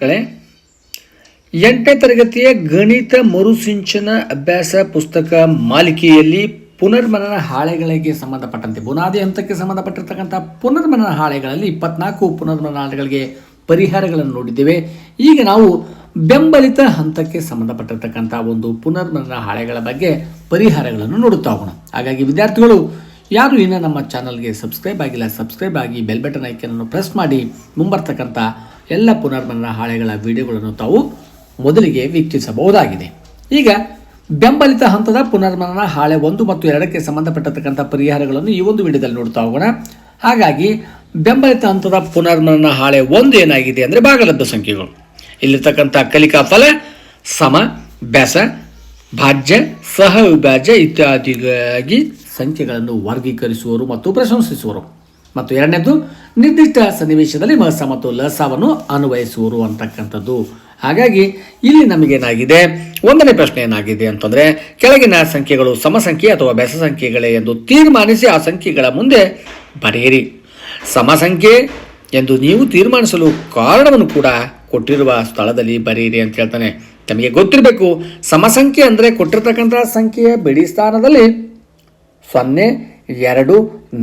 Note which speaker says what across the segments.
Speaker 1: ಮಕ್ಕಳೇ, ಎಂಟನೇ ತರಗತಿಯ ಗಣಿತ ಮರುಸಿಂಚನ ಅಭ್ಯಾಸ ಪುಸ್ತಕ ಮಾಲಿಕೆಯಲ್ಲಿ ಪುನರ್ಮನನ ಹಾಳೆಗಳಿಗೆ ಸಂಬಂಧಪಟ್ಟಂತೆ, ಬುನಾದಿ ಹಂತಕ್ಕೆ ಸಂಬಂಧಪಟ್ಟಿರ್ತಕ್ಕಂಥ ಪುನರ್ಮನನ ಹಾಳೆಗಳಲ್ಲಿ ಇಪ್ಪತ್ನಾಲ್ಕು ಪುನರ್ಮನನ ಹಾಳೆಗಳಿಗೆ ಪರಿಹಾರಗಳನ್ನು ನೋಡಿದ್ದೇವೆ. ಈಗ ನಾವು ಬೆಂಬಲಿತ ಹಂತಕ್ಕೆ ಸಂಬಂಧಪಟ್ಟಿರ್ತಕ್ಕಂಥ ಒಂದು ಪುನರ್ಮನನ ಹಾಳೆಗಳ ಬಗ್ಗೆ ಪರಿಹಾರಗಳನ್ನು ನೋಡುತ್ತಾ ಹೋಗೋಣ. ಹಾಗಾಗಿ ವಿದ್ಯಾರ್ಥಿಗಳು, ಯಾರು ಇನ್ನೂ ನಮ್ಮ ಚಾನಲ್ಗೆ ಸಬ್ಸ್ಕ್ರೈಬ್ ಆಗಿಲ್ಲ, ಸಬ್ಸ್ಕ್ರೈಬ್ ಆಗಿ ಬೆಲ್ ಬಟನ್ ಐಕನನ್ನು ಪ್ರೆಸ್ ಮಾಡಿ, ಮುಂಬರ್ತಕ್ಕಂಥ ಎಲ್ಲ ಪುನರ್ಮನನ ಹಾಳೆಗಳ ವಿಡಿಯೋಗಳನ್ನು ತಾವು ಮೊದಲಿಗೆ ವೀಕ್ಷಿಸಬಹುದಾಗಿದೆ. ಈಗ ಬೆಂಬಲಿತ ಹಂತದ ಪುನರ್ಮನನ ಹಾಳೆ ಒಂದು ಮತ್ತು ಎರಡಕ್ಕೆ ಸಂಬಂಧಪಟ್ಟಿರ್ತಕ್ಕಂಥ ಪರಿಹಾರಗಳನ್ನು ಈ ಒಂದು ವಿಡಿಯೋದಲ್ಲಿ ನೋಡ್ತಾ ಹೋಗೋಣ. ಹಾಗಾಗಿ ಬೆಂಬಲಿತ ಹಂತದ ಪುನರ್ಮನನ ಹಾಳೆ ಒಂದು ಏನಾಗಿದೆ ಅಂದರೆ ಭಾಗಲಬ್ಧ ಸಂಖ್ಯೆಗಳು. ಇಲ್ಲಿರ್ತಕ್ಕಂಥ ಕಲಿಕಾ ಫಲ, ಸಮ ಬೆಸ ಭಾಜ್ಯ ಸಹ ವಿಭಾಜ್ಯ ಇತ್ಯಾದಿಗಾಗಿ ಸಂಖ್ಯೆಗಳನ್ನು ವರ್ಗೀಕರಿಸುವರು ಮತ್ತು ಪ್ರಶಂಸಿಸುವರು. ಮತ್ತು ಎರಡನೇದು, ನಿರ್ದಿಷ್ಟ ಸನ್ನಿವೇಶದಲ್ಲಿ ಮಸ ಮತ್ತು ಲಸವನ್ನು ಅನ್ವಯಿಸುವರು ಅಂತಕ್ಕಂಥದ್ದು. ಹಾಗಾಗಿ, ಇಲ್ಲಿ ನಮಗೇನಾಗಿದೆ? ಒಂದನೇ ಪ್ರಶ್ನೆ ಏನಾಗಿದೆ ಅಂತಂದರೆ, ಕೆಳಗಿನ ಸಂಖ್ಯೆಗಳು ಸಮಸಂಖ್ಯೆ ಅಥವಾ ಬೆಸ ಸಂಖ್ಯೆಗಳೇ ಎಂದು ತೀರ್ಮಾನಿಸಿ ಆ ಸಂಖ್ಯೆಗಳ ಮುಂದೆ ಬರೆಯಿರಿ. ಸಮಸಂಖ್ಯೆ ಎಂದು ನೀವು ತೀರ್ಮಾನಿಸಲು ಕಾರಣವನ್ನು ಕೂಡ ಕೊಟ್ಟಿರುವ ಸ್ಥಳದಲ್ಲಿ ಬರೆಯಿರಿ ಅಂತ ಹೇಳ್ತಾನೆ. ನಮಗೆ ಗೊತ್ತಿರಬೇಕು, ಸಮಸಂಖ್ಯೆ ಅಂದರೆ ಕೊಟ್ಟಿರ್ತಕ್ಕಂಥ ಸಂಖ್ಯೆಯ ಬಿಡಿ ಸ್ಥಾನದಲ್ಲಿ ಸೊನ್ನೆ, ಎರಡು,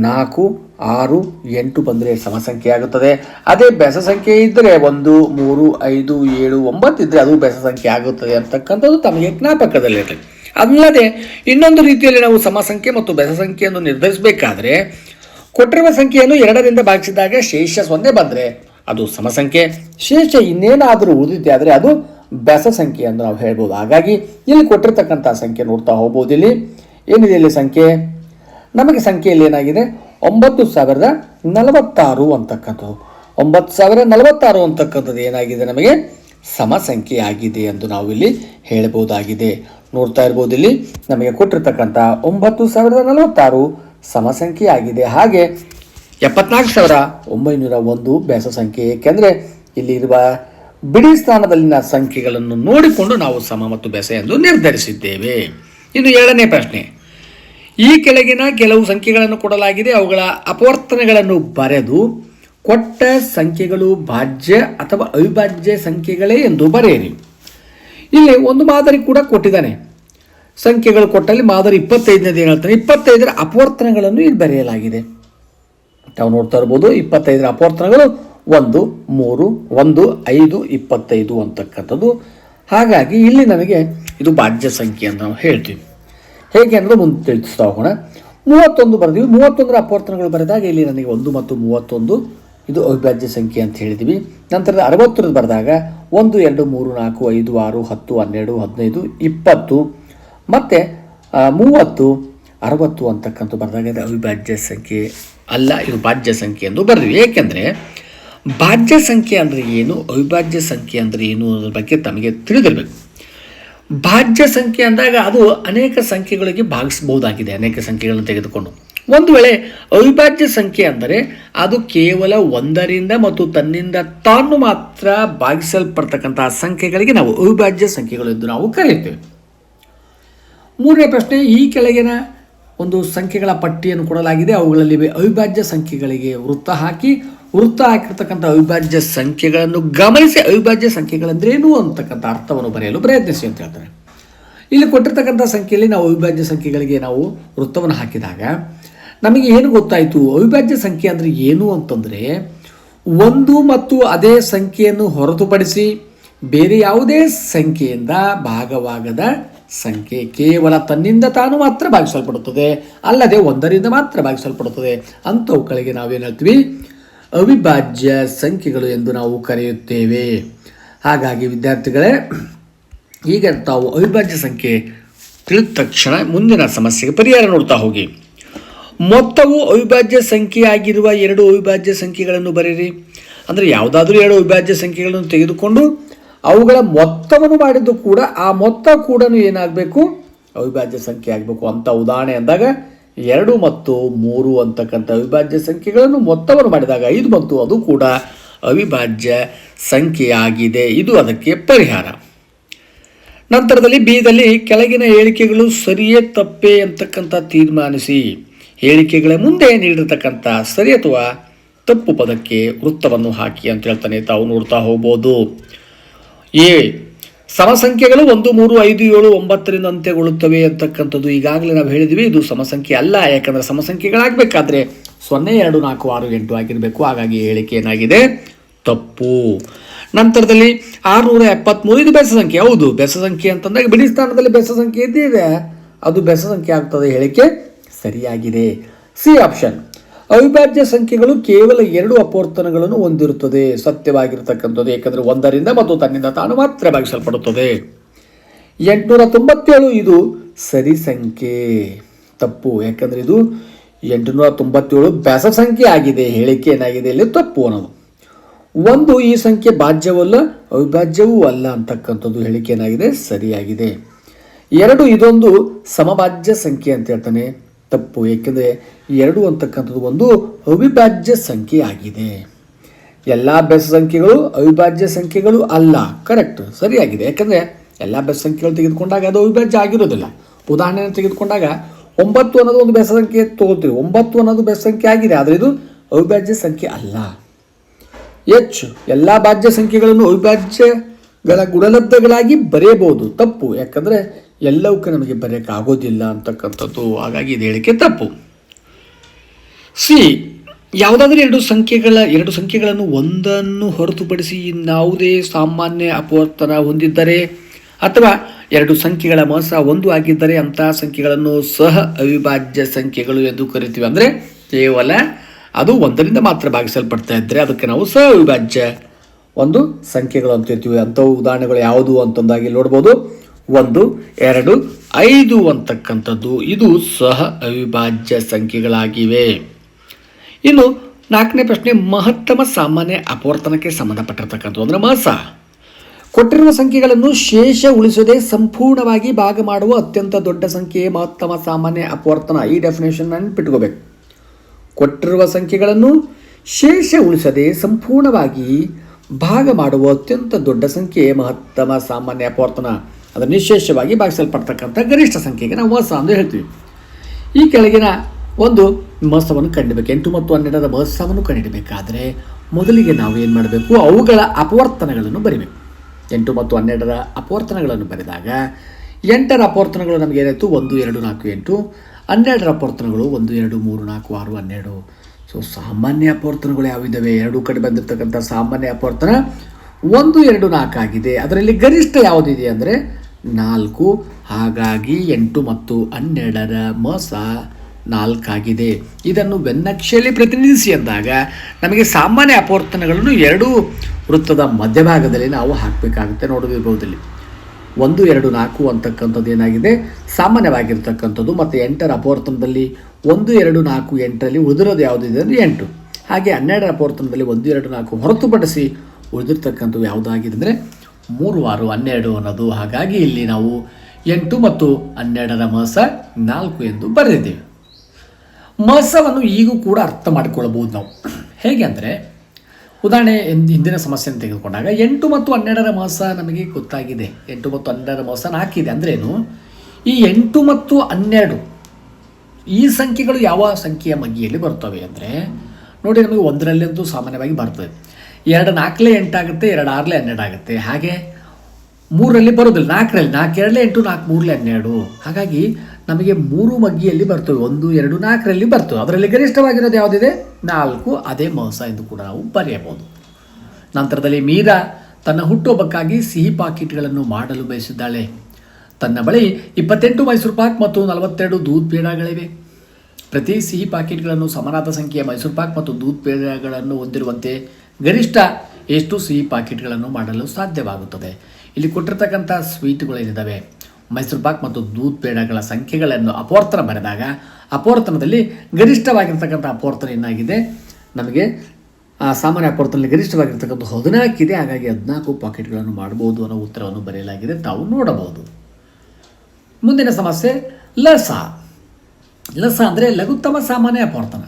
Speaker 1: ನಾಲ್ಕು ಆರು, ಎಂಟು ಬಂದರೆ ಸಮಸಂಖ್ಯೆ ಆಗುತ್ತದೆ. ಅದೇ ಬೆಸ ಸಂಖ್ಯೆ ಇದ್ದರೆ ಒಂದು, ಮೂರು, ಐದು, ಏಳು, ಒಂಬತ್ತು ಇದ್ದರೆ ಅದು ಬೆಸ ಸಂಖ್ಯೆ ಆಗುತ್ತದೆ ಅಂತಕ್ಕಂಥದ್ದು ತಮಗೆ ಜ್ಞಾಪಕದಲ್ಲಿರಲಿ. ಅಲ್ಲದೆ ಇನ್ನೊಂದು ರೀತಿಯಲ್ಲಿ ನಾವು ಸಮಸಂಖ್ಯೆ ಮತ್ತು ಬೆಸ ಸಂಖ್ಯೆಯನ್ನು ನಿರ್ಧರಿಸಬೇಕಾದ್ರೆ ಕೊಟ್ಟಿರುವ ಸಂಖ್ಯೆಯನ್ನು ಎರಡರಿಂದ ಭಾಗಿಸಿದಾಗ ಶೇಷ ಸೊನ್ನೆ ಬಂದರೆ ಅದು ಸಮಸಂಖ್ಯೆ. ಶೇಷ ಇನ್ನೇನಾದರೂ ಉಳಿದಿದೆ ಆದರೆ ಅದು ಬೆಸ ಸಂಖ್ಯೆ ಎಂದು ನಾವು ಹೇಳ್ಬೋದು. ಹಾಗಾಗಿ ಇಲ್ಲಿ ಕೊಟ್ಟಿರ್ತಕ್ಕಂಥ ಸಂಖ್ಯೆ ನೋಡ್ತಾ ಹೋಗ್ಬೋದು ಇಲ್ಲಿ. ಏನಿದೆ ಇಲ್ಲಿ ಸಂಖ್ಯೆ? ನಮಗೆ ಸಂಖ್ಯೆಯಲ್ಲಿ ಏನಾಗಿದೆ? ಒಂಬತ್ತು ಸಾವಿರದ ನಲವತ್ತಾರು ಅಂತಕ್ಕಂಥದ್ದು. ಒಂಬತ್ತು ಸಾವಿರ ನಲವತ್ತಾರು ಅಂತಕ್ಕಂಥದ್ದು ಏನಾಗಿದೆ ನಮಗೆ? ಸಮ ಸಂಖ್ಯೆ ಆಗಿದೆ ಎಂದು ನಾವು ಇಲ್ಲಿ ಹೇಳಬಹುದಾಗಿದೆ. ನೋಡ್ತಾ ಇರ್ಬೋದು ಇಲ್ಲಿ ನಮಗೆ ಕೊಟ್ಟಿರ್ತಕ್ಕಂಥ ಒಂಬತ್ತು ಸಾವಿರದ ನಲವತ್ತಾರು ಸಮ ಸಂಖ್ಯೆ ಆಗಿದೆ. ಹಾಗೆ ಎಪ್ಪತ್ನಾಲ್ಕು ಸಾವಿರ ಒಂಬೈನೂರ ಒಂದು ಬೇಸ ಸಂಖ್ಯೆ, ಏಕೆಂದರೆ ಇಲ್ಲಿ ಇರುವ ಬಿಡಿ ಸ್ಥಾನದಲ್ಲಿನ ಸಂಖ್ಯೆಗಳನ್ನು ನೋಡಿಕೊಂಡು ನಾವು ಸಮ ಮತ್ತು ಬೆಸ ಎಂದು ನಿರ್ಧರಿಸಿದ್ದೇವೆ. ಇನ್ನು ಎರಡನೇ ಪ್ರಶ್ನೆ. ಈ ಕೆಳಗಿನ ಕೆಲವು ಸಂಖ್ಯೆಗಳನ್ನು ಕೊಡಲಾಗಿದೆ. ಅವುಗಳ ಅಪವರ್ತನಗಳನ್ನು ಬರೆದು ಕೊಟ್ಟ ಸಂಖ್ಯೆಗಳು ಭಾಜ್ಯ ಅಥವಾ ಅವಿಭಾಜ್ಯ ಸಂಖ್ಯೆಗಳೇ ಎಂದು ಬರೆಯಿರಿ. ಇಲ್ಲಿ ಒಂದು ಮಾದರಿ ಕೂಡ ಕೊಟ್ಟಿದ್ದಾನೆ. ಸಂಖ್ಯೆಗಳು ಕೊಟ್ಟಲ್ಲಿ ಮಾದರಿ ಇಪ್ಪತ್ತೈದನೇದು ಹೇಳ್ತಾನೆ? ಇಪ್ಪತ್ತೈದರ ಅಪವರ್ತನಗಳನ್ನು ಇಲ್ಲಿ ಬರೆಯಲಾಗಿದೆ. ನಾವು ನೋಡ್ತಾ ಇರ್ಬೋದು, ಇಪ್ಪತ್ತೈದರ ಅಪವರ್ತನಗಳು ಒಂದು, ಮೂರು, ಒಂದು, ಐದು, ಇಪ್ಪತ್ತೈದು ಅಂತಕ್ಕಂಥದ್ದು. ಹಾಗಾಗಿ ಇಲ್ಲಿ ನಮಗೆ ಇದು ಭಾಜ್ಯ ಸಂಖ್ಯೆ ಅಂತ ನಾವು ಹೇಳ್ತೀವಿ. ಹೇಗೆ ಅನ್ನೋದು ಮುಂದೆ ತಿಳಿಸ್ತಾ ಹೋಗೋಣ. ಮೂವತ್ತೊಂದು ಬರೆದಿವಿ. ಮೂವತ್ತೊಂದರ ಅಪವರ್ತನಗಳು ಬರೆದಾಗ ಇಲ್ಲಿ ನನಗೆ ಒಂದು ಮತ್ತು ಮೂವತ್ತೊಂದು, ಇದು ಅವಿಭಾಜ್ಯ ಸಂಖ್ಯೆ ಅಂತ ಹೇಳಿದ್ವಿ. ನಂತರದ ಅರವತ್ತರದ್ದು ಬರೆದಾಗ ಒಂದು, ಎರಡು, ಮೂರು, ನಾಲ್ಕು, ಐದು, ಆರು, ಹತ್ತು, ಹನ್ನೆರಡು, ಹದಿನೈದು, ಇಪ್ಪತ್ತು. ಮತ್ತು ಮೂವತ್ತು, ಅರವತ್ತು ಅಂತಕ್ಕಂಥ ಬರೆದಾಗ ಇದು ಅವಿಭಾಜ್ಯ ಸಂಖ್ಯೆ ಅಲ್ಲ, ಇದು ಭಾಜ್ಯ ಸಂಖ್ಯೆ ಎಂದು ಬರೆದ್ವಿ. ಏಕೆಂದರೆ ಭಾಜ್ಯ ಸಂಖ್ಯೆ ಅಂದರೆ ಏನು, ಅವಿಭಾಜ್ಯ ಸಂಖ್ಯೆ ಅಂದರೆ ಏನು ಅನ್ನೋದ್ರ ಬಗ್ಗೆ ತಮಗೆ ತಿಳಿದಿರಬೇಕು. ಭಾಜ್ಯ ಸಂಖ್ಯೆ ಅಂದಾಗ ಅದು ಅನೇಕ ಸಂಖ್ಯೆಗಳಿಗೆ ಭಾಗಿಸಬಹುದಾಗಿದೆ, ಅನೇಕ ಸಂಖ್ಯೆಗಳನ್ನು ತೆಗೆದುಕೊಂಡು. ಒಂದು ವೇಳೆ ಅವಿಭಾಜ್ಯ ಸಂಖ್ಯೆ ಅಂದರೆ ಅದು ಕೇವಲ ಒಂದರಿಂದ ಮತ್ತು ತನ್ನಿಂದ ತಾನು ಮಾತ್ರ ಭಾಗಿಸಲ್ಪಡ್ತಕ್ಕಂತಹ ಸಂಖ್ಯೆಗಳಿಗೆ ನಾವು ಅವಿಭಾಜ್ಯ ಸಂಖ್ಯೆಗಳು ಎಂದು ನಾವು ಕರೆಯುತ್ತೇವೆ. ಮೂರನೇ ಪ್ರಶ್ನೆ, ಈ ಕೆಳಗಿನ ಒಂದು ಸಂಖ್ಯೆಗಳ ಪಟ್ಟಿಯನ್ನು ಕೊಡಲಾಗಿದೆ. ಅವುಗಳಲ್ಲಿ ಅವಿಭಾಜ್ಯ ಸಂಖ್ಯೆಗಳಿಗೆ ವೃತ್ತ ಹಾಕಿ ವೃತ್ತ ಆಗಿರ್ತಕ್ಕಂಥ ಅವಿಭಾಜ್ಯ ಸಂಖ್ಯೆಗಳನ್ನು ಗಮನಿಸಿ, ಅವಿಭಾಜ್ಯ ಸಂಖ್ಯೆಗಳೆಂದ್ರೇನು ಅಂತಕ್ಕಂಥ ಅರ್ಥವನ್ನು ಬರೆಯಲು ಪ್ರಯತ್ನಿಸಿ ಅಂತ ಹೇಳ್ತಾರೆ. ಇಲ್ಲಿ ಕೊಟ್ಟಿರ್ತಕ್ಕಂಥ ಸಂಖ್ಯೆಯಲ್ಲಿ ನಾವು ಅವಿಭಾಜ್ಯ ಸಂಖ್ಯೆಗಳಿಗೆ ನಾವು ವೃತ್ತವನ್ನು ಹಾಕಿದಾಗ ನಮಗೆ ಏನು ಗೊತ್ತಾಯಿತು? ಅವಿಭಾಜ್ಯ ಸಂಖ್ಯೆ ಅಂದರೆ ಏನು ಅಂತಂದರೆ ಒಂದು ಮತ್ತು ಅದೇ ಸಂಖ್ಯೆಯನ್ನು ಹೊರತುಪಡಿಸಿ ಬೇರೆ ಯಾವುದೇ ಸಂಖ್ಯೆಯಿಂದ ಭಾಗವಾಗದ ಸಂಖ್ಯೆ ಕೇವಲ ತನ್ನಿಂದ ತಾನು ಮಾತ್ರ ಭಾಗಿಸಲ್ಪಡುತ್ತದೆ. ಅಲ್ಲದೆ ಒಂದರಿಂದ ಮಾತ್ರ ಭಾಗಿಸಲ್ಪಡುತ್ತದೆ. ಅಂಥವುಗಳಿಗೆ ನಾವೇನು ಹೇಳ್ತೀವಿ? ಅವಿಭಾಜ್ಯ ಸಂಖ್ಯೆಗಳು ಎಂದು ನಾವು ಕರೆಯುತ್ತೇವೆ. ಹಾಗಾಗಿ ವಿದ್ಯಾರ್ಥಿಗಳೇ, ಈಗ ತಾವು ಅವಿಭಾಜ್ಯ ಸಂಖ್ಯೆ ತಿಳಿದ ತಕ್ಷಣ ಮುಂದಿನ ಸಮಸ್ಯೆಗೆ ಪರಿಹಾರ ನೋಡ್ತಾ ಹೋಗಿ. ಮೊತ್ತವು ಅವಿಭಾಜ್ಯ ಸಂಖ್ಯೆಯಾಗಿರುವ ಎರಡು ಅವಿಭಾಜ್ಯ ಸಂಖ್ಯೆಗಳನ್ನು ಬರೀರಿ ಅಂದರೆ ಯಾವುದಾದ್ರೂ ಎರಡು ಅವಿಭಾಜ್ಯ ಸಂಖ್ಯೆಗಳನ್ನು ತೆಗೆದುಕೊಂಡು ಅವುಗಳ ಮೊತ್ತವನ್ನು ಮಾಡಿದ್ದು ಕೂಡ, ಆ ಮೊತ್ತ ಕೂಡ ಏನಾಗಬೇಕು? ಅವಿಭಾಜ್ಯ ಸಂಖ್ಯೆ ಆಗಬೇಕು ಅಂತ ಉದಾಹರಣೆ ಅಂದಾಗ ಎರಡು ಮತ್ತು ಮೂರು ಅಂತಕ್ಕಂಥ ಅವಿಭಾಜ್ಯ ಸಂಖ್ಯೆಗಳನ್ನು ಮೊತ್ತವನ್ನು ಮಾಡಿದಾಗ ಐದು ಮತ್ತು ಅದು ಕೂಡ ಅವಿಭಾಜ್ಯ ಸಂಖ್ಯೆಯಾಗಿದೆ. ಇದು ಅದಕ್ಕೆ ಪರಿಹಾರ. ನಂತರದಲ್ಲಿ ಬಿದಲ್ಲಿ ಕೆಳಗಿನ ಹೇಳಿಕೆಗಳು ಸರಿಯೇ ತಪ್ಪೇ ಅಂತಕ್ಕಂಥ ತೀರ್ಮಾನಿಸಿ, ಹೇಳಿಕೆಗಳ ಮುಂದೆ ನೀಡಿರತಕ್ಕಂಥ ಸರಿ ಅಥವಾ ತಪ್ಪು ಪದಕ್ಕೆ ವೃತ್ತವನ್ನು ಹಾಕಿ ಅಂತ ಹೇಳ್ತಾನೆ. ತಾವು ನೋಡ್ತಾ ಹೋಗ್ಬೋದು. ಎ ಸಮಸಂಖ್ಯೆಗಳು ಒಂದು, ಮೂರು, ಐದು, ಏಳು, ಒಂಬತ್ತರಿಂದ ಅಂತ್ಯಗೊಳ್ಳುತ್ತವೆ ಅಂತಕ್ಕಂಥದ್ದು ಈಗಾಗಲೇ ನಾವು ಹೇಳಿದ್ವಿ. ಇದು ಸಮಸಂಖ್ಯೆ ಅಲ್ಲ, ಯಾಕಂದ್ರೆ ಸಮಸಂಖ್ಯೆಗಳಾಗಬೇಕಾದ್ರೆ ಸೊನ್ನೆ, ಎರಡು, ನಾಲ್ಕು, ಆರು, ಎಂಟು ಆಗಿರಬೇಕು. ಹಾಗಾಗಿ ಹೇಳಿಕೆ ಏನಾಗಿದೆ? ತಪ್ಪು. ನಂತರದಲ್ಲಿ ಆರುನೂರ ಎಪ್ಪತ್ತ್ಮೂರು ಇದು ಬೆಸ ಸಂಖ್ಯೆ. ಹೌದು, ಬೆಸ ಸಂಖ್ಯೆ ಅಂತಂದಾಗ ಬಿಡಿ ಸ್ಥಾನದಲ್ಲಿ ಬೆಸ ಸಂಖ್ಯೆ ಇದ್ದಿದೆ ಅದು ಬೆಸ ಸಂಖ್ಯೆ ಆಗ್ತದೆ ಹೇಳಿಕೆ ಸರಿಯಾಗಿದೆ. C option. ಅವಿಭಾಜ್ಯ ಸಂಖ್ಯೆಗಳು ಕೇವಲ ಎರಡು ಅಪವರ್ತನಗಳನ್ನು ಹೊಂದಿರುತ್ತದೆ. ಸತ್ಯವಾಗಿರತಕ್ಕಂಥದ್ದು ಏಕೆಂದರೆ ಒಂದರಿಂದ ಮತ್ತು ತನ್ನಿಂದ ತಾನು ಮಾತ್ರ ಭಾಗಿಸಲ್ಪಡುತ್ತದೆ. ಎಂಟುನೂರ ತೊಂಬತ್ತೇಳು ಇದು ಸರಿ ಸಂಖ್ಯೆ. ತಪ್ಪು. ಯಾಕಂದರೆ ಇದು ಎಂಟುನೂರ ತೊಂಬತ್ತೇಳು ಬ್ಯಾಸ ಸಂಖ್ಯೆ ಆಗಿದೆ. ಹೇಳಿಕೆ ಏನಾಗಿದೆ? ಇಲ್ಲಿ ತಪ್ಪು ಅನ್ನೋದು. ಒಂದು, ಈ ಸಂಖ್ಯೆ ಬಾಜ್ಯವಲ್ಲ ಅವಿಭಾಜ್ಯವೂ ಅಲ್ಲ ಅಂತಕ್ಕಂಥದ್ದು ಹೇಳಿಕೆ ಏನಾಗಿದೆ? ಸರಿಯಾಗಿದೆ. ಎರಡು, ಇದೊಂದು ಸಮಭಾಜ್ಯ ಸಂಖ್ಯೆ ಅಂತ ಹೇಳ್ತಾನೆ. ತಪ್ಪು, ಏಕೆಂದರೆ ಎರಡು ಅಂತಕ್ಕಂಥದ್ದು ಒಂದು ಅವಿಭಾಜ್ಯ ಸಂಖ್ಯೆ ಆಗಿದೆ ಎಲ್ಲ ಬೆಸ ಸಂಖ್ಯೆಗಳು ಅವಿಭಾಜ್ಯ ಸಂಖ್ಯೆಗಳು ಅಲ್ಲ. ಕರೆಕ್ಟ್ ಸರಿಯಾಗಿದೆ. ಯಾಕಂದರೆ ಎಲ್ಲ ಬೆಸ ಸಂಖ್ಯೆಗಳು ತೆಗೆದುಕೊಂಡಾಗ ಅದು ಅವಿಭಾಜ್ಯ ಆಗಿರೋದಿಲ್ಲ. ಉದಾಹರಣೆಯನ್ನು ತೆಗೆದುಕೊಂಡಾಗ ಒಂಬತ್ತು ಅನ್ನೋದು ಒಂದು ಬೆಸ ಸಂಖ್ಯೆ ತಗೋತೀವಿ ಒಂಬತ್ತು ಅನ್ನೋದು ಬೆಸ ಸಂಖ್ಯೆ ಆಗಿದೆ. ಆದರೆ ಇದು ಅವಿಭಾಜ್ಯ ಸಂಖ್ಯೆ ಅಲ್ಲ. ಹೆಚ್ಚು ಎಲ್ಲ ಭಾಜ್ಯ ಸಂಖ್ಯೆಗಳನ್ನು ಅವಿಭಾಜ್ಯಗಳ ಗುಣಲಬ್ಧಗಳಾಗಿ ಬರೆಯಬಹುದು. ತಪ್ಪು. ಯಾಕಂದರೆ ಎಲ್ಲವಕ್ಕೂ ನಮಗೆ ಬರೆಯೋಕ್ಕಾಗೋದಿಲ್ಲ ಅಂತಕ್ಕಂಥದ್ದು. ಹಾಗಾಗಿ ಇದು ಹೇಳಿಕೆ ತಪ್ಪು. ಸಿ, ಯಾವುದಾದ್ರೂ ಎರಡು ಸಂಖ್ಯೆಗಳ, ಎರಡು ಸಂಖ್ಯೆಗಳನ್ನು ಒಂದನ್ನು ಹೊರತುಪಡಿಸಿ ಇನ್ನಾವುದೇ ಸಾಮಾನ್ಯ ಅಪವರ್ತನ ಹೊಂದಿದ್ದರೆ, ಅಥವಾ ಎರಡು ಸಂಖ್ಯೆಗಳ ಮೋಸ ಒಂದು ಆಗಿದ್ದರೆ ಅಂತಹ ಸಂಖ್ಯೆಗಳನ್ನು ಸಹ ಅವಿಭಾಜ್ಯ ಸಂಖ್ಯೆಗಳು ಎಂದು ಕರಿತೀವಿ. ಅಂದರೆ ಕೇವಲ ಅದು ಒಂದರಿಂದ ಮಾತ್ರ ಭಾಗಿಸಲ್ಪಡ್ತಾ ಇದ್ದರೆ ಅದಕ್ಕೆ ನಾವು ಸಹ ಅವಿಭಾಜ್ಯ ಒಂದು ಸಂಖ್ಯೆಗಳು ಅಂತ ಇರ್ತೀವಿ ಅಂಥವು ಉದಾಹರಣೆಗಳು ಯಾವುದು ಅಂತಂದಾಗಿ ನೋಡ್ಬೋದು. ಒಂದು, ಎರಡು, ಐದು ಅಂತಕ್ಕಂಥದ್ದು. ಇದು ಸಹ ಅವಿಭಾಜ್ಯ ಸಂಖ್ಯೆಗಳಾಗಿವೆ. ಇನ್ನು ನಾಲ್ಕನೇ ಪ್ರಶ್ನೆ, ಮಹತ್ತಮ ಸಾಮಾನ್ಯ ಅಪವರ್ತನಕ್ಕೆ ಸಂಬಂಧಪಟ್ಟಿರ್ತಕ್ಕಂಥದ್ದು ಅಂದರೆ ಮಾಸ. ಕೊಟ್ಟಿರುವ ಸಂಖ್ಯೆಗಳನ್ನು ಶೇಷ ಉಳಿಸದೆ ಸಂಪೂರ್ಣವಾಗಿ ಭಾಗ ಮಾಡುವ ಅತ್ಯಂತ ದೊಡ್ಡ ಸಂಖ್ಯೆಯೇ ಮಹತ್ತಮ ಸಾಮಾನ್ಯ ಅಪವರ್ತನ. ಈ ಡೆಫಿನೇಷನ್ ಬಿಟ್ಕೋಬೇಕು ಕೊಟ್ಟಿರುವ ಸಂಖ್ಯೆಗಳನ್ನು ಶೇಷ ಉಳಿಸದೆ ಸಂಪೂರ್ಣವಾಗಿ ಭಾಗ ಮಾಡುವ ಅತ್ಯಂತ ದೊಡ್ಡ ಸಂಖ್ಯೆ, ಮಹತ್ತಮ, ಸಾಮಾನ್ಯ ಅಪವರ್ತನ. ಅದರ ನಿಶೇಷವಾಗಿ ಭಾಗಿಸಲ್ಪಡ್ತಕ್ಕಂಥ ಗರಿಷ್ಠ ಸಂಖ್ಯೆಗೆ ನಾವು ಮಸ ಅಂತ ಹೇಳ್ತೀವಿ. ಈ ಕೆಳಗಿನ ಒಂದು ಮಹಸವನ್ನು ಕಂಡಿಡಬೇಕು. ಎಂಟು ಮತ್ತು ಹನ್ನೆರಡರ ಮಹಸವನ್ನು ಕಂಡಿಡಬೇಕಾದರೆ ಮೊದಲಿಗೆ ನಾವು ಏನು ಮಾಡಬೇಕು? ಅವುಗಳ ಅಪವರ್ತನಗಳನ್ನು ಬರಿಬೇಕು. ಎಂಟು ಮತ್ತು ಹನ್ನೆರಡರ ಅಪವರ್ತನಗಳನ್ನು ಬರೆದಾಗ ಎಂಟರ ಅಪವರ್ತನಗಳು ನಮಗೆ ಏನಾಯಿತು? ಒಂದು, ಎರಡು, ನಾಲ್ಕು, ಎಂಟು. ಹನ್ನೆರಡರ ಅಪವರ್ತನಗಳು ಒಂದು, ಎರಡು, ಮೂರು, ನಾಲ್ಕು, ಆರು, ಹನ್ನೆರಡು. ಸೊ ಸಾಮಾನ್ಯ ಅಪವರ್ತನಗಳು ಯಾವಿದ್ದಾವೆ ಎರಡೂ ಕಡೆ ಬಂದಿರತಕ್ಕಂಥ ಸಾಮಾನ್ಯ ಅಪವರ್ತನ ಒಂದು, ಎರಡು, ನಾಲ್ಕು ಆಗಿದೆ. ಅದರಲ್ಲಿ ಗರಿಷ್ಠ ಯಾವುದಿದೆ ಅಂದರೆ ನಾಲ್ಕು, ಹಾಗಾಗಿ ಎಂಟು ಮತ್ತು ಹನ್ನೆರಡರ ಮಸ ನಾಲ್ಕಾಗಿದೆ ಇದನ್ನು ಬೆನ್ನಕ್ಷೆಯಲ್ಲಿ ಪ್ರತಿನಿಧಿಸಿ ಅಂದಾಗ ನಮಗೆ ಸಾಮಾನ್ಯ ಅಪವರ್ತನಗಳನ್ನು ಎರಡೂ ವೃತ್ತದ ಮಧ್ಯಭಾಗದಲ್ಲಿ ನಾವು ಹಾಕಬೇಕಾಗುತ್ತೆ ನೋಡದಿರ್ಬೋದಲ್ಲಿ ಒಂದು ಎರಡು ನಾಲ್ಕು ಅಂತಕ್ಕಂಥದ್ದು ಏನಾಗಿದೆ? ಸಾಮಾನ್ಯವಾಗಿರ್ತಕ್ಕಂಥದ್ದು. ಮತ್ತು ಎಂಟರ ಅಪವರ್ತನದಲ್ಲಿ ಒಂದು ಎರಡು ನಾಲ್ಕು ಎಂಟರಲ್ಲಿ ಉಳಿದಿರೋದು ಯಾವುದಿದೆ ಅಂದರೆ ಎಂಟು. ಹಾಗೆ ಹನ್ನೆರಡರ ಅಪವರ್ತನದಲ್ಲಿ ಒಂದು ಎರಡು ನಾಲ್ಕು ಹೊರತುಪಡಿಸಿ ಉಳಿದಿರ್ತಕ್ಕಂಥವು ಯಾವುದಾಗಿದೆ ಅಂದರೆ ಮೂರು ಆರು ಹನ್ನೆರಡು ಅನ್ನೋದು. ಹಾಗಾಗಿ ಇಲ್ಲಿ ನಾವು ಎಂಟು ಮತ್ತು ಹನ್ನೆರಡರ ಮಾಸ ನಾಲ್ಕು ಎಂದು ಬರೆದಿದ್ದೇವೆ. ಮಹಸವನ್ನು ಈಗೂ ಕೂಡ ಅರ್ಥ ಮಾಡಿಕೊಳ್ಳಬಹುದು ನಾವು. ಹೇಗೆ ಅಂದರೆ ಉದಾಹರಣೆ ಹಿಂದ್- ಹಿಂದಿನ ಸಮಸ್ಯೆಯನ್ನು ತೆಗೆದುಕೊಂಡಾಗ ಎಂಟು ಮತ್ತು ಹನ್ನೆರಡರ ಮಾಸ ನಮಗೆ ಗೊತ್ತಾಗಿದೆ. ಎಂಟು ಮತ್ತು ಹನ್ನೆರಡರ ಮಾಸ ಅಂದ್ರೆ ಏನು ಈ ಎಂಟು ಮತ್ತು ಹನ್ನೆರಡು ಈ ಸಂಖ್ಯೆಗಳು ಯಾವ ಸಂಖ್ಯೆಯ ಮಗ್ಗಿಯಲ್ಲಿ ಬರ್ತವೆ ಅಂದರೆ, ನೋಡಿ ನಮಗೆ ಒಂದರಲ್ಲಂತೂ ಸಾಮಾನ್ಯವಾಗಿ ಬರ್ತದೆ. ಎರಡು ನಾಲ್ಕಲೇ ಎಂಟಾಗುತ್ತೆ, ಎರಡು ಆರಲೇ ಹನ್ನೆರಡು ಆಗುತ್ತೆ ಹಾಗೆ ಮೂರರಲ್ಲಿ ಬರೋದಿಲ್ಲ. ನಾಲ್ಕರಲ್ಲಿ ನಾಲ್ಕು ಎರಡಲೇ ಎಂಟು, ನಾಲ್ಕು ಮೂರಲೇ ಹನ್ನೆರಡು. ಹಾಗಾಗಿ ನಮಗೆ ಮೂರು ಮಗ್ಗಿಯಲ್ಲಿ ಬರ್ತವೆ. ಒಂದು, ಎರಡು, ನಾಲ್ಕರಲ್ಲಿ ಬರ್ತವೆ. ಅದರಲ್ಲಿ ಗರಿಷ್ಠವಾಗಿರೋದು ಯಾವುದಿದೆ? ನಾಲ್ಕು. ಅದೇ ಮಾಂಸ ಎಂದು ಕೂಡ ನಾವು ಬರೆಯಬಹುದು. ನಂತರದಲ್ಲಿ ಮೀರಾ ತನ್ನ ಹುಟ್ಟುಹಬ್ಬಕ್ಕಾಗಿ ಸಿಹಿ ಪಾಕಿಟ್ಗಳನ್ನು ಮಾಡಲು ಬಯಸಿದ್ದಾಳೆ. ತನ್ನ ಬಳಿ ಇಪ್ಪತ್ತೆಂಟು ಮೈಸೂರು ಪಾಕ್ ಮತ್ತು ನಲವತ್ತೆರಡು ದೂದ್ ಪೇಡಗಳಿವೆ. ಪ್ರತಿ ಸಿಹಿ ಪಾಕೆಟ್ಗಳನ್ನು ಸಮನಾದ ಸಂಖ್ಯೆಯ ಮೈಸೂರು ಪಾಕ್ ಮತ್ತು ದೂದ್ ಪೇಡಗಳನ್ನು ಹೊಂದಿರುವಂತೆ ಗರಿಷ್ಠ ಎಷ್ಟು ಸಿಹಿ ಪಾಕೆಟ್ಗಳನ್ನು ಮಾಡಲು ಸಾಧ್ಯವಾಗುತ್ತದೆ? ಇಲ್ಲಿ ಕೊಟ್ಟಿರ್ತಕ್ಕಂಥ ಸ್ವೀಟ್ಗಳೇನಿದ್ದಾವೆ ಮೈಸೂರು ಪಾಕ್ ಮತ್ತು ದೂದ್ ಪೇಡಗಳ ಸಂಖ್ಯೆಗಳನ್ನು ಅಪವರ್ತನ ಬರೆದಾಗ ಅಪೋರ್ತನದಲ್ಲಿ ಗರಿಷ್ಠವಾಗಿರ್ತಕ್ಕಂಥ ಅಪೋರ್ತನ ಏನಾಗಿದೆ? ನಮಗೆ ಸಾಮಾನ್ಯ ಅಪವರ್ತನಲ್ಲಿ ಗರಿಷ್ಠವಾಗಿರ್ತಕ್ಕಂಥ ಹದಿನಾಲ್ಕಿದೆ ಹಾಗಾಗಿ ಹದಿನಾಲ್ಕು ಪಾಕೆಟ್ಗಳನ್ನು ಮಾಡಬಹುದು ಅನ್ನೋ ಉತ್ತರವನ್ನು ಬರೆಯಲಾಗಿದೆ. ತಾವು ನೋಡಬಹುದು. ಮುಂದಿನ ಸಮಸ್ಯೆ, ಲಸ. ಲಸ ಅಂದರೆ ಲಘುತ್ತಮ ಸಾಮಾನ್ಯ ಅಪವರ್ತನ.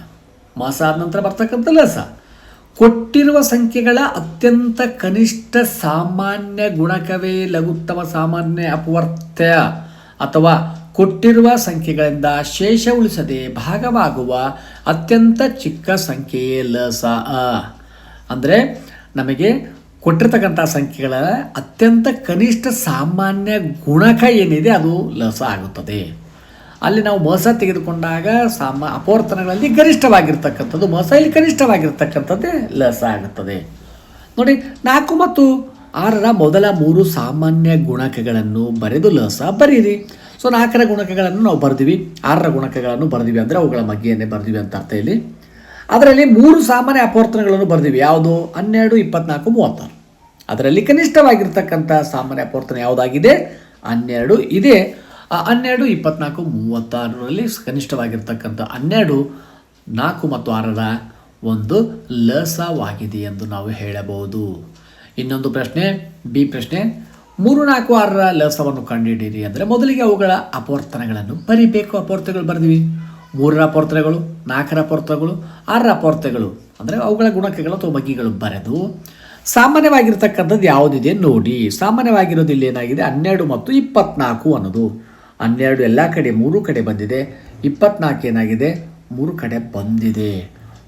Speaker 1: ಮಾಸ ಆದ ನಂತರ ಬರ್ತಕ್ಕಂಥ ಲಸ. ಕೊಟ್ಟಿರುವ ಸಂಖ್ಯೆಗಳ ಅತ್ಯಂತ ಕನಿಷ್ಠ ಸಾಮಾನ್ಯ ಗುಣಕವೇ ಲಘುತ್ತಮ ಸಾಮಾನ್ಯ ಅಪವರ್ತ್ಯ ಅಥವಾ ಕೊಟ್ಟಿರುವ ಸಂಖ್ಯೆಗಳಿಂದ ಶೇಷ ಉಳಿಸದೆ ಭಾಗವಾಗುವ ಅತ್ಯಂತ ಚಿಕ್ಕ ಸಂಖ್ಯೆಯೇ ಲಸ ಅಂದರೆ ನಮಗೆ ಕೊಟ್ಟಿರ್ತಕ್ಕಂಥ ಸಂಖ್ಯೆಗಳ ಅತ್ಯಂತ ಕನಿಷ್ಠ ಸಾಮಾನ್ಯ ಗುಣಕ ಏನಿದೆ ಅದು ಲಸ ಆಗುತ್ತದೆ. ಅಲ್ಲಿ ನಾವು ಮೋಸ ತೆಗೆದುಕೊಂಡಾಗ ಸಾಮ ಅಪವರ್ತನಗಳಲ್ಲಿ ಗರಿಷ್ಠವಾಗಿರ್ತಕ್ಕಂಥದ್ದು ಮೋಸ ಇಲ್ಲಿ ಕನಿಷ್ಠವಾಗಿರ್ತಕ್ಕಂಥದ್ದೇ ಲಸ ಆಗುತ್ತದೆ. ನೋಡಿ, ನಾಲ್ಕು ಮತ್ತು ಆರರ ಮೊದಲ ಮೂರು ಸಾಮಾನ್ಯ ಗುಣಕಗಳನ್ನು ಬರೆದು ಲಸ ಬರೀರಿ ಸೊ ನಾಲ್ಕರ ಗುಣಕಗಳನ್ನು ನಾವು ಬರೆದಿವಿ. ಆರರ ಗುಣಕಗಳನ್ನು ಬರೆದಿವಿ ಅಂದರೆ ಅವುಗಳ ಮಗ್ಗೆಯನ್ನೇ ಬರೆದಿವಿ ಅಂತ ಅರ್ಥ ಇಲ್ಲಿ. ಅದರಲ್ಲಿ ಮೂರು ಸಾಮಾನ್ಯ ಅಪವರ್ತನಗಳನ್ನು ಬರೆದಿವಿ. ಯಾವುದು? ಹನ್ನೆರಡು, ಇಪ್ಪತ್ನಾಲ್ಕು, ಮೂವತ್ತಾರು. ಅದರಲ್ಲಿ ಕನಿಷ್ಠವಾಗಿರ್ತಕ್ಕಂಥ ಸಾಮಾನ್ಯ ಅಪವರ್ತನ ಯಾವುದಾಗಿದೆ? ಹನ್ನೆರಡು ಇದೆ. ಹನ್ನೆರಡು, ಇಪ್ಪತ್ನಾಲ್ಕು, ಮೂವತ್ತಾರರಲ್ಲಿ ಕನಿಷ್ಠವಾಗಿರ್ತಕ್ಕಂಥ ಹನ್ನೆರಡು, ನಾಲ್ಕು ಮತ್ತು ಆರರ ಒಂದು ಲಸವಾಗಿದೆ ಎಂದು ನಾವು ಹೇಳಬಹುದು. ಇನ್ನೊಂದು ಪ್ರಶ್ನೆ, ಬಿ ಪ್ರಶ್ನೆ, ಮೂರು, ನಾಲ್ಕು, ಆರರ ಲಸವನ್ನು ಕಂಡುಹಿಡಿಯಿರಿ ಅಂದರೆ ಮೊದಲಿಗೆ ಅವುಗಳ ಅಪವರ್ತನಗಳನ್ನು ಬರಿಬೇಕು. ಅಪವರ್ತಗಳು ಬರೆದಿವಿ. ಮೂರರ ಅಪವರ್ತನಗಳು, ನಾಲ್ಕರ ಅಪವರ್ತಗಳು ಆರರ ಅಪೋರ್ತಗಳು ಅಂದರೆ ಅವುಗಳ ಗುಣಕಗಳು ಅಥವಾ ಬಗ್ಗಿಗಳು ಬರೆದು ಸಾಮಾನ್ಯವಾಗಿರ್ತಕ್ಕಂಥದ್ದು ಯಾವುದಿದೆ ನೋಡಿ. ಸಾಮಾನ್ಯವಾಗಿರೋದು ಇಲ್ಲಿ ಏನಾಗಿದೆ? ಹನ್ನೆರಡು ಮತ್ತು ಇಪ್ಪತ್ನಾಲ್ಕು ಅನ್ನೋದು. ಹನ್ನೆರಡು ಎಲ್ಲ ಕಡೆ ಮೂರು ಕಡೆ ಬಂದಿದೆ, ಇಪ್ಪತ್ನಾಲ್ಕು ಏನಾಗಿದೆ? ಮೂರು ಕಡೆ ಬಂದಿದೆ.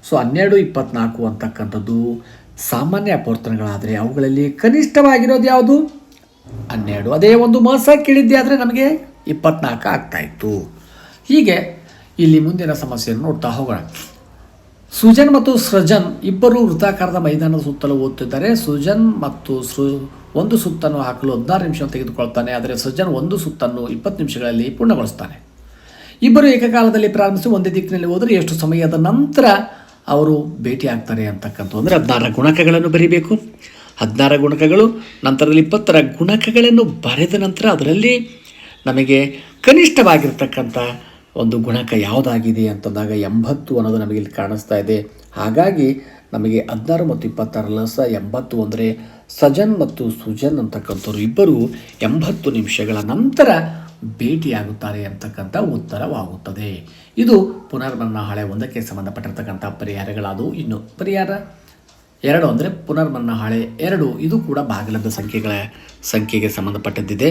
Speaker 1: ಸೊ ಹನ್ನೆರಡು, ಇಪ್ಪತ್ನಾಲ್ಕು ಅಂತಕ್ಕಂಥದ್ದು ಸಾಮಾನ್ಯ ಅಪವರ್ತನಗಳಾದರೆ ಅವುಗಳಲ್ಲಿ ಕನಿಷ್ಠವಾಗಿರೋದು ಯಾವುದು? ಹನ್ನೆರಡು. ಅದೇ ಒಂದು ಮಾಸ ಕೇಳಿದ್ದೆ, ಆದರೆ ನಮಗೆ ಇಪ್ಪತ್ನಾಲ್ಕು ಆಗ್ತಾ ಇತ್ತು. ಹೀಗೆ ಇಲ್ಲಿ ಮುಂದಿನ ಸಮಸ್ಯೆಯನ್ನು ನೋಡ್ತಾ ಹೋಗೋಣ. ಸುಜನ್ ಮತ್ತು ಸೃಜನ್ ಇಬ್ಬರು ವೃತ್ತಾಕಾರದ ಮೈದಾನದ ಸುತ್ತಲೂ ಓದ್ತಿದ್ದಾರೆ ಸುಜನ್ ಮತ್ತು ಸೃ ಒಂದು ಸುತ್ತನ್ನು ಹಾಕಲು ಹದಿನಾರು ನಿಮಿಷ ತೆಗೆದುಕೊಳ್ತಾನೆ, ಆದರೆ ಸಜ್ಜನ್ ಒಂದು ಸುತ್ತನ್ನು ಇಪ್ಪತ್ತು ನಿಮಿಷಗಳಲ್ಲಿ ಪೂರ್ಣಗೊಳಿಸ್ತಾನೆ. ಇಬ್ಬರು ಏಕಕಾಲದಲ್ಲಿ ಪ್ರಾರಂಭಿಸಿ ಒಂದೇ ದಿಕ್ಕಿನಲ್ಲಿ ಹೋದರೆ ಎಷ್ಟು ಸಮಯದ ನಂತರ ಅವರು ಭೇಟಿ ಆಗ್ತಾರೆ ಅಂತಕ್ಕಂಥ ಅಂದರೆ ಹದಿನಾರ ಗುಣಕಗಳನ್ನು ಬರೀಬೇಕು. ಹದಿನಾರ ಗುಣಕಗಳು, ನಂತರದಲ್ಲಿ ಇಪ್ಪತ್ತರ ಗುಣಕಗಳನ್ನು ಬರೆದ ನಂತರ ಅದರಲ್ಲಿ ನಮಗೆ ಕನಿಷ್ಠವಾಗಿರ್ತಕ್ಕಂಥ ಒಂದು ಗುಣಕ ಯಾವುದಾಗಿದೆ ಅಂತಂದಾಗ ಎಂಬತ್ತು ಅನ್ನೋದು ನಮಗೆ ಇಲ್ಲಿ ಕಾಣಿಸ್ತಾ ಇದೆ. ಹಾಗಾಗಿ ನಮಗೆ ಹದಿನಾರು ಮತ್ತು ಇಪ್ಪತ್ತಾರು ಲಸ ಎಂಬತ್ತು ಅಂದರೆ ಸಜನ್ ಮತ್ತು ಸುಜನ್ ಅಂತಕ್ಕಂಥವ್ರು ಇಬ್ಬರು ಎಂಬತ್ತು ನಿಮಿಷಗಳ ನಂತರ ಭೇಟಿಯಾಗುತ್ತಾರೆ ಅಂತಕ್ಕಂಥ ಉತ್ತರವಾಗುತ್ತದೆ. ಇದು ಪುನರ್ಮರಣ ಹಾಳೆ ಒಂದಕ್ಕೆ ಸಂಬಂಧಪಟ್ಟಿರ್ತಕ್ಕಂಥ ಪರಿಹಾರಗಳಾದವು. ಇನ್ನು ಪರಿಹಾರ ಎರಡು ಅಂದರೆ ಪುನರ್ಮರಣ ಹಾಳೆ ಎರಡು, ಇದು ಕೂಡ ಬಾಗಿಲದ ಸಂಖ್ಯೆಗಳ ಸಂಖ್ಯೆಗೆ ಸಂಬಂಧಪಟ್ಟದ್ದಿದೆ.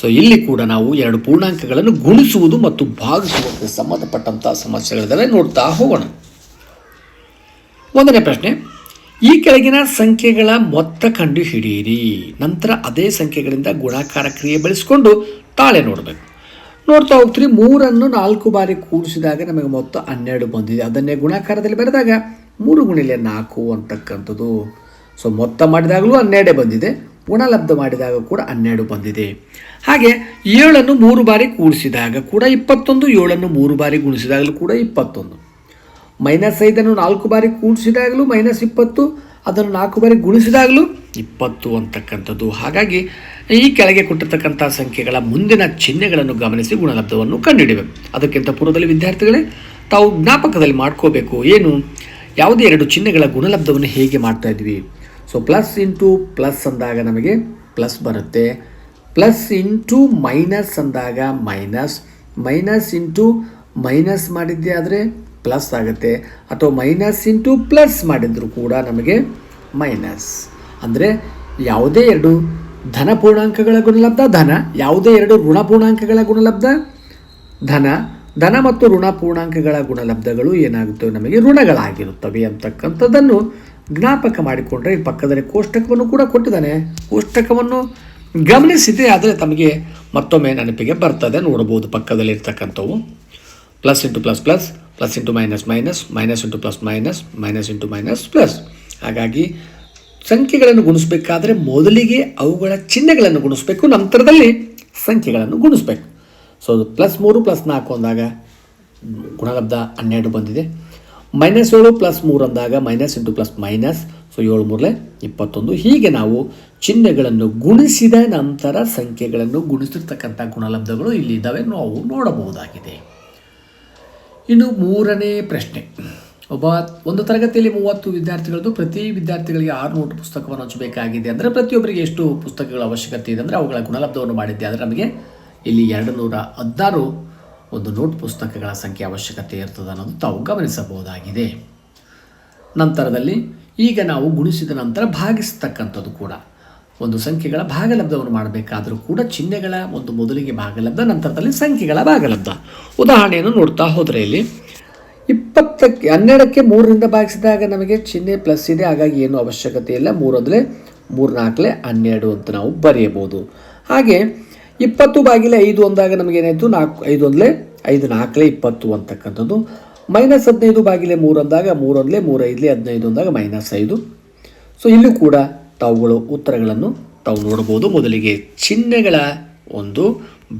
Speaker 1: ಸೊ ಇಲ್ಲಿ ಕೂಡ ನಾವು ಎರಡು ಪೂರ್ಣಾಂಕಗಳನ್ನು ಗುಣಿಸುವುದು ಮತ್ತು ಭಾಗಿಸುವುದಕ್ಕೆ ಸಂಬಂಧಪಟ್ಟಂಥ ಸಮಸ್ಯೆಗಳಿದ್ದಾವೆ ನೋಡ್ತಾ ಹೋಗೋಣ. ಒಂದನೇ ಪ್ರಶ್ನೆ ಈ ಕೆಳಗಿನ ಸಂಖ್ಯೆಗಳ ಮೊತ್ತ ಕಂಡು ಹಿಡಿಯಿರಿ ನಂತರ ಅದೇ ಸಂಖ್ಯೆಗಳಿಂದ ಗುಣಾಕಾರ ಕ್ರಿಯೆ ಬಳಸಿಕೊಂಡು ತಾಳೆ ನೋಡಬೇಕು. ನೋಡ್ತಾ ಹೋಗ್ತೀರಿ, ಮೂರನ್ನು ನಾಲ್ಕು ಬಾರಿ ಕೂಡಿಸಿದಾಗ ನಮಗೆ ಮೊತ್ತ ಹನ್ನೆರಡು ಬಂದಿದೆ. ಅದನ್ನೇ ಗುಣಾಕಾರದಲ್ಲಿ ಬರೆದಾಗ ಮೂರು ಗುಣಿಲೆ ನಾಲ್ಕು ಅಂತಕ್ಕಂಥದ್ದು. ಸೊ ಮೊತ್ತ ಮಾಡಿದಾಗಲೂ ಹನ್ನೆರಡೇ ಬಂದಿದೆ. ಗುಣಲಬ್ಧ ಮಾಡಿದಾಗ ಕೂಡ ಹನ್ನೆರಡು ಬಂದಿದೆ. ಹಾಗೆ ಏಳನ್ನು ಮೂರು ಬಾರಿ ಕೂಡಿಸಿದಾಗ ಕೂಡ ಇಪ್ಪತ್ತೊಂದು, ಏಳನ್ನು ಮೂರು ಬಾರಿ ಗುಣಿಸಿದಾಗಲೂ ಕೂಡ ಇಪ್ಪತ್ತೊಂದು. ಮೈನಸ್ ಐದನ್ನು ನಾಲ್ಕು ಬಾರಿ ಕೂಡಿಸಿದಾಗಲೂ ಮೈನಸ್ ಇಪ್ಪತ್ತು, ಅದನ್ನು ನಾಲ್ಕು ಬಾರಿ ಗುಣಿಸಿದಾಗಲೂ ಇಪ್ಪತ್ತು ಅಂತಕ್ಕಂಥದ್ದು. ಹಾಗಾಗಿ ಈ ಕೆಳಗೆ ಕೊಟ್ಟಿರ್ತಕ್ಕಂಥ ಸಂಖ್ಯೆಗಳ ಮುಂದಿನ ಚಿಹ್ನೆಗಳನ್ನು ಗಮನಿಸಿ ಗುಣಲಬ್ಧವನ್ನು ಕಂಡುಹಿಡಿಬೇಕು ಅದಕ್ಕಿಂತ ಪೂರ್ವದಲ್ಲಿ ವಿದ್ಯಾರ್ಥಿಗಳೇ, ತಾವು ಜ್ಞಾಪಕದಲ್ಲಿ ಮಾಡ್ಕೋಬೇಕು. ಏನು? ಯಾವುದೇ ಎರಡು ಚಿಹ್ನೆಗಳ ಗುಣಲಬ್ಧವನ್ನು ಹೇಗೆ ಮಾಡ್ತಾ ಇದ್ವಿ? ಸೊ ಪ್ಲಸ್ ಇಂಟು ಪ್ಲಸ್ ಅಂದಾಗ ನಮಗೆ ಪ್ಲಸ್ ಬರುತ್ತೆ. ಪ್ಲಸ್ ಇಂಟು ಮೈನಸ್ ಅಂದಾಗ ಮೈನಸ್ ಮೈನಸ್ ಇಂಟು ಮೈನಸ್ ಮಾಡಿದ್ದೆ ಆದರೆ? ಪ್ಲಸ್ ಆಗುತ್ತೆ. ಅಥವಾ ಮೈನಸ್ ಇಂಟು ಪ್ಲಸ್ ಮಾಡಿದರೂ ಕೂಡ ನಮಗೆ ಮೈನಸ್. ಅಂದರೆ ಯಾವುದೇ ಎರಡು ಧನ ಪೂರ್ಣಾಂಕಗಳ ಗುಣಲಬ್ಧ, ಧನ, ಯಾವುದೇ ಎರಡು ಋಣ ಪೂರ್ಣಾಂಕಗಳ ಗುಣಲಬ್ಧ, ಧನ ಧನ ಮತ್ತು ಋಣ ಪೂರ್ಣಾಂಕಗಳ ಗುಣಲಬ್ಧಗಳು ಏನಾಗುತ್ತವೆ? ನಮಗೆ ಋಣಗಳಾಗಿರುತ್ತವೆ ಅಂತಕ್ಕಂಥದ್ದನ್ನು ಜ್ಞಾಪಕ ಮಾಡಿಕೊಂಡ್ರೆ ಈ ಪಕ್ಕದಲ್ಲಿ ಕೋಷ್ಟಕವನ್ನು ಕೂಡ ಕೊಟ್ಟಿದ್ದಾನೆ. ಕೋಷ್ಟಕವನ್ನು ಗಮನಿಸಿದೆ ಆದರೆ ತಮಗೆ ಮತ್ತೊಮ್ಮೆ ನೆನಪಿಗೆ ಬರ್ತದೆ. ನೋಡ್ಬೋದು ಪಕ್ಕದಲ್ಲಿ ಇರ್ತಕ್ಕಂಥವು plus into plus plus. Plus into minus minus minus into plus minus minus into minus plus ಹಾಗಾಗಿ ಸಂಖ್ಯೆಗಳನ್ನು ಗುಣಿಸಬೇಕಾದ್ರೆ ಮೊದಲಿಗೆ ಅವುಗಳ ಚಿಹ್ನೆಗಳನ್ನು ಗುಣಿಸಬೇಕು, ನಂತರದಲ್ಲಿ ಸಂಖ್ಯೆಗಳನ್ನು ಗುಣಿಸಬೇಕು. ಸೊ ಪ್ಲಸ್ ಮೂರು ಪ್ಲಸ್ ನಾಲ್ಕು ಅಂದಾಗ ಗುಣಲಬ್ಧ ಹನ್ನೆರಡು ಬಂದಿದೆ. ಮೈನಸ್ ಏಳು ಪ್ಲಸ್ ಮೂರು ಅಂದಾಗ minus into plus minus so ಏಳು ಮೂರಲೆ ಇಪ್ಪತ್ತೊಂದು. ಹೀಗೆ ನಾವು ಚಿಹ್ನೆಗಳನ್ನು ಗುಣಿಸಿದ ನಂತರ ಸಂಖ್ಯೆಗಳನ್ನು ಗುಣಿಸಿರ್ತಕ್ಕಂಥ ಗುಣಲಬ್ಧಗಳು ಇಲ್ಲಿ ಇದ್ದಾವೆ ನಾವು ನೋಡಬಹುದಾಗಿದೆ. ಇನ್ನು ಮೂರನೇ ಪ್ರಶ್ನೆ. ಒಬ್ಬ ಒಂದು ತರಗತಿಯಲ್ಲಿ ಮೂವತ್ತು ವಿದ್ಯಾರ್ಥಿಗಳದ್ದು ಪ್ರತಿ ವಿದ್ಯಾರ್ಥಿಗಳಿಗೆ ಆರು ನೋಟು ಪುಸ್ತಕವನ್ನು ಹಂಚಬೇಕಾಗಿದೆ ಅಂದರೆ ಪ್ರತಿಯೊಬ್ಬರಿಗೆ ಎಷ್ಟು ಪುಸ್ತಕಗಳ ಅವಶ್ಯಕತೆ ಇದೆ ಅಂದರೆ ಅವುಗಳ ಗುಣಲಬ್ಧವನ್ನು ಮಾಡಿದ್ದೆ. ಆದರೆ ನಮಗೆ ಇಲ್ಲಿ ಎರಡು ನೂರ ಹದಿನಾರು ಒಂದು ನೋಟ್ ಪುಸ್ತಕಗಳ ಸಂಖ್ಯೆ ಅವಶ್ಯಕತೆ ಇರ್ತದೆ ಅನ್ನೋದು ತಾವು ಗಮನಿಸಬಹುದಾಗಿದೆ. ನಂತರದಲ್ಲಿ ಈಗ ನಾವು ಗುಣಿಸಿದ ನಂತರ ಭಾಗಿಸ್ತಕ್ಕಂಥದ್ದು ಕೂಡ. ಒಂದು ಸಂಖ್ಯೆಗಳ ಭಾಗಲಬ್ಧವನ್ನು ಮಾಡಬೇಕಾದರೂ ಕೂಡ ಚಿಹ್ನೆಗಳ ಒಂದು ಮೊದಲಿಗೆ ಭಾಗಲಬ್ಧ, ನಂತರದಲ್ಲಿ ಸಂಖ್ಯೆಗಳ ಭಾಗಲಬ್ಧ. ಉದಾಹರಣೆಯನ್ನು ನೋಡ್ತಾ ಹೋದರೆ ಇಲ್ಲಿ ಇಪ್ಪತ್ತಕ್ಕೆ, ಹನ್ನೆರಡಕ್ಕೆ ಮೂರರಿಂದ ಭಾಗಿಸಿದಾಗ ನಮಗೆ ಚಿಹ್ನೆ ಪ್ಲಸ್ ಇದೆ, ಹಾಗಾಗಿ ಏನು ಅವಶ್ಯಕತೆ ಇಲ್ಲ. ಮೂರಂದರೆ ಮೂರು ನಾಲ್ಕಲೆ ಹನ್ನೆರಡು ಅಂತ ನಾವು ಬರೆಯಬಹುದು. ಹಾಗೆ ಇಪ್ಪತ್ತು ಬಾಗಿಲೆ ಐದು ಅಂದಾಗ ನಮಗೇನಾಯಿತು ನಾಲ್ಕು ಐದು ಒಂದಲೇ ಐದು, ನಾಲ್ಕಲೆ ಇಪ್ಪತ್ತು ಅಂತಕ್ಕಂಥದ್ದು. ಮೈನಸ್ ಹದಿನೈದು ಬಾಗಿಲೆ ಮೂರು ಅಂದಾಗ ಮೂರು ಒಂದಲೇ ಮೂರು ಐದಲೇ ಹದಿನೈದು ಅಂದಾಗ ಮೈನಸ್ ಐದು. ಸೊ ಇಲ್ಲೂ ಕೂಡ ತಾವುಗಳು ಉತ್ತರಗಳನ್ನು ತಾವು ನೋಡ್ಬೋದು ಮೊದಲಿಗೆ ಚಿಹ್ನೆಗಳ ಒಂದು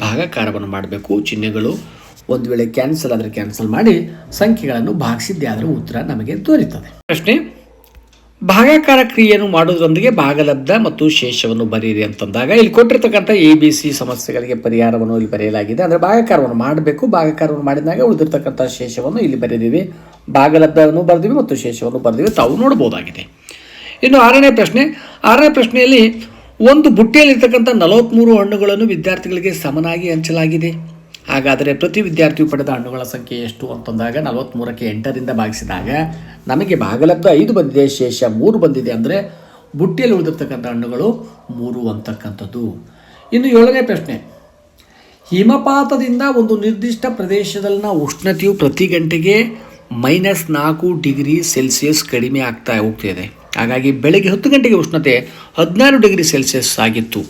Speaker 1: ಭಾಗಾಕಾರವನ್ನು ಮಾಡಬೇಕು. ಚಿಹ್ನೆಗಳು ಒಂದು ವೇಳೆ ಕ್ಯಾನ್ಸಲ್ ಆದರೆ ಕ್ಯಾನ್ಸಲ್ ಮಾಡಿ ಸಂಖ್ಯೆಗಳನ್ನು ಭಾಗಿಸಿದ್ದೇ ಆದರೆ ಉತ್ತರ ನಮಗೆ ದೊರೆಯುತ್ತದೆ ಪ್ರಶ್ನೆ, ಭಾಗಾಕಾರ ಕ್ರಿಯೆಯನ್ನು ಮಾಡುವುದರೊಂದಿಗೆ ಭಾಗಲಬ್ಧ ಮತ್ತು ಶೇಷವನ್ನು ಬರೆಯಿರಿ ಅಂತಂದಾಗ ಇಲ್ಲಿ ಕೊಟ್ಟಿರ್ತಕ್ಕಂಥ ಎ ಬಿ ಸಿ ಸಮಸ್ಯೆಗಳಿಗೆ ಪರಿಹಾರವನ್ನು ಇಲ್ಲಿ ಬರೆಯಲಾಗಿದೆ. ಅಂದರೆ ಭಾಗಾಕಾರವನ್ನು ಮಾಡಬೇಕು. ಭಾಗಾಕಾರವನ್ನು ಮಾಡಿದಾಗ ಉಳಿದಿರ್ತಕ್ಕಂಥ ಶೇಷವನ್ನು ಇಲ್ಲಿ ಬರೆದಿದ್ದೀವಿ ಭಾಗಲಬ್ಧವನ್ನು ಬರೆದಿವೆ ಮತ್ತು ಶೇಷವನ್ನು ಬರೆದಿವೆ ತಾವು ನೋಡ್ಬೋದಾಗಿದೆ ಇನ್ನು ಆರನೇ ಪ್ರಶ್ನೆ. ಆರನೇ ಪ್ರಶ್ನೆಯಲ್ಲಿ ಒಂದು ಬುಟ್ಟಿಯಲ್ಲಿರ್ತಕ್ಕಂಥ ನಲವತ್ತ್ಮೂರು ಹಣ್ಣುಗಳನ್ನು ವಿದ್ಯಾರ್ಥಿಗಳಿಗೆ ಸಮನಾಗಿ ಹಂಚಲಾಗಿದೆ. ಹಾಗಾದರೆ ಪ್ರತಿ ವಿದ್ಯಾರ್ಥಿಯು ಪಡೆದ ಹಣ್ಣುಗಳ ಸಂಖ್ಯೆ ಎಷ್ಟು ಅಂತಂದಾಗ ನಲವತ್ತ್ಮೂರಕ್ಕೆ ಎಂಟರಿಂದ ಭಾಗಿಸಿದಾಗ ನಮಗೆ ಭಾಗಲಬ್ಧ ಐದು ಬಂದಿದೆ, ಶೇಷ ಮೂರು ಬಂದಿದೆ ಅಂದರೆ ಬುಟ್ಟಿಯಲ್ಲಿ ಉಳಿದಿರ್ತಕ್ಕಂಥ ಹಣ್ಣುಗಳು ಮೂರು ಅಂತಕ್ಕಂಥದ್ದು. ಇನ್ನು ಏಳನೇ ಪ್ರಶ್ನೆ. ಹಿಮಪಾತದಿಂದ ಒಂದು ನಿರ್ದಿಷ್ಟ ಪ್ರದೇಶದಲ್ಲಿನ ಉಷ್ಣತೆಯು ಪ್ರತಿ ಗಂಟೆಗೆ ಮೈನಸ್ ನಾಲ್ಕು ಡಿಗ್ರಿ ಸೆಲ್ಸಿಯಸ್ ಕಡಿಮೆ ಆಗ್ತಾ ಹೋಗ್ತಿದೆ. ಹಾಗಾಗಿ ಬೆಳಗ್ಗೆ ಹತ್ತು ಗಂಟೆಗೆ ಉಷ್ಣತೆ ಹದಿನಾರು ಡಿಗ್ರಿ ಸೆಲ್ಸಿಯಸ್ ಆಗಿತ್ತು.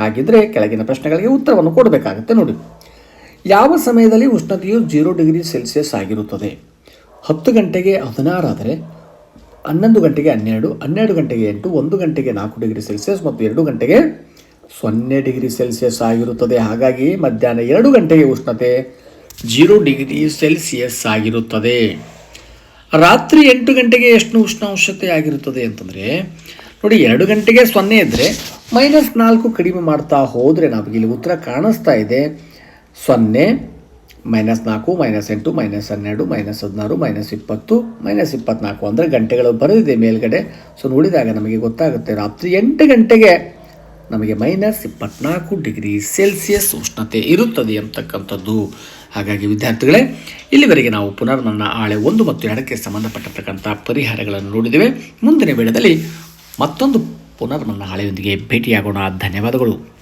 Speaker 1: ಹಾಗಿದ್ರೆ ಕೆಳಗಿನ ಪ್ರಶ್ನೆಗಳಿಗೆ ಉತ್ತರವನ್ನು ಕೊಡಬೇಕಾಗುತ್ತೆ ನೋಡಿ. ಯಾವ ಸಮಯದಲ್ಲಿ ಉಷ್ಣತೆಯು ಜೀರೋ ಡಿಗ್ರಿ ಸೆಲ್ಸಿಯಸ್ ಆಗಿರುತ್ತದೆ? ಹತ್ತು ಗಂಟೆಗೆ ಹದಿನಾರು ಆದರೆ ಹನ್ನೊಂದು ಗಂಟೆಗೆ ಹನ್ನೆರಡು ಹನ್ನೆರಡು ಗಂಟೆಗೆ ಎಂಟು, ಒಂದು ಗಂಟೆಗೆ ನಾಲ್ಕು ಡಿಗ್ರಿ ಸೆಲ್ಸಿಯಸ್ ಮತ್ತು ಎರಡು ಗಂಟೆಗೆ ಸೊನ್ನೆ ಡಿಗ್ರಿ ಸೆಲ್ಸಿಯಸ್ ಆಗಿರುತ್ತದೆ. ಹಾಗಾಗಿ ಮಧ್ಯಾಹ್ನ ಎರಡು ಗಂಟೆಗೆ ಉಷ್ಣತೆ ಜೀರೋ ಡಿಗ್ರಿ ಸೆಲ್ಸಿಯಸ್ ಆಗಿರುತ್ತದೆ. ರಾತ್ರಿ ಎಂಟು ಗಂಟೆಗೆ ಎಷ್ಟು ಉಷ್ಣಾಂಶತೆ ಆಗಿರುತ್ತದೆ ಅಂತಂದರೆ, ನೋಡಿ ಎರಡು ಗಂಟೆಗೆ ಸೊನ್ನೆ ಇದ್ದರೆ ಮೈನಸ್ ನಾಲ್ಕು ಕಡಿಮೆ ಮಾಡ್ತಾ ಹೋದರೆ ನಮಗೆ ಇಲ್ಲಿ ಉತ್ತರ ಕಾಣಿಸ್ತಾ ಇದೆ. ಸೊನ್ನೆ ಮೈನಸ್ ನಾಲ್ಕು ಮೈನಸ್ ಎಂಟು ಮೈನಸ್ ಹನ್ನೆರಡು ಮೈನಸ್ ಹದಿನಾರು ಮೈನಸ್ ಇಪ್ಪತ್ತು ಮೈನಸ್ ಇಪ್ಪತ್ನಾಲ್ಕು ಅಂದರೆ ಗಂಟೆಗಳು ಬರೆದಿದೆ ಮೇಲ್ಗಡೆ. ಸೊ ನೋಡಿದಾಗ ನಮಗೆ ಗೊತ್ತಾಗುತ್ತೆ ರಾತ್ರಿ ಎಂಟು ಗಂಟೆಗೆ ನಮಗೆ ಮೈನಸ್ ಇಪ್ಪತ್ನಾಲ್ಕು ಡಿಗ್ರಿ ಸೆಲ್ಸಿಯಸ್ ಉಷ್ಣತೆ ಇರುತ್ತದೆ ಅಂತಕ್ಕಂಥದ್ದು. ಹಾಗಾಗಿ ವಿದ್ಯಾರ್ಥಿಗಳೇ, ಇಲ್ಲಿವರೆಗೆ ನಾವು ಪುನರ್ಮರಣ ಆಳೆ ಒಂದು ಮತ್ತು ಎರಡಕ್ಕೆ ಸಂಬಂಧಪಟ್ಟತಕ್ಕಂಥ ಪರಿಹಾರಗಳನ್ನು ನೋಡಿದ್ದೇವೆ. ಮುಂದಿನ ವೇಳೆಯಲ್ಲಿ ಮತ್ತೊಂದು ಪುನರ್ಮರಣ ಹಾಳೆಯೊಂದಿಗೆ ಭೇಟಿಯಾಗೋಣ. ಧನ್ಯವಾದಗಳು.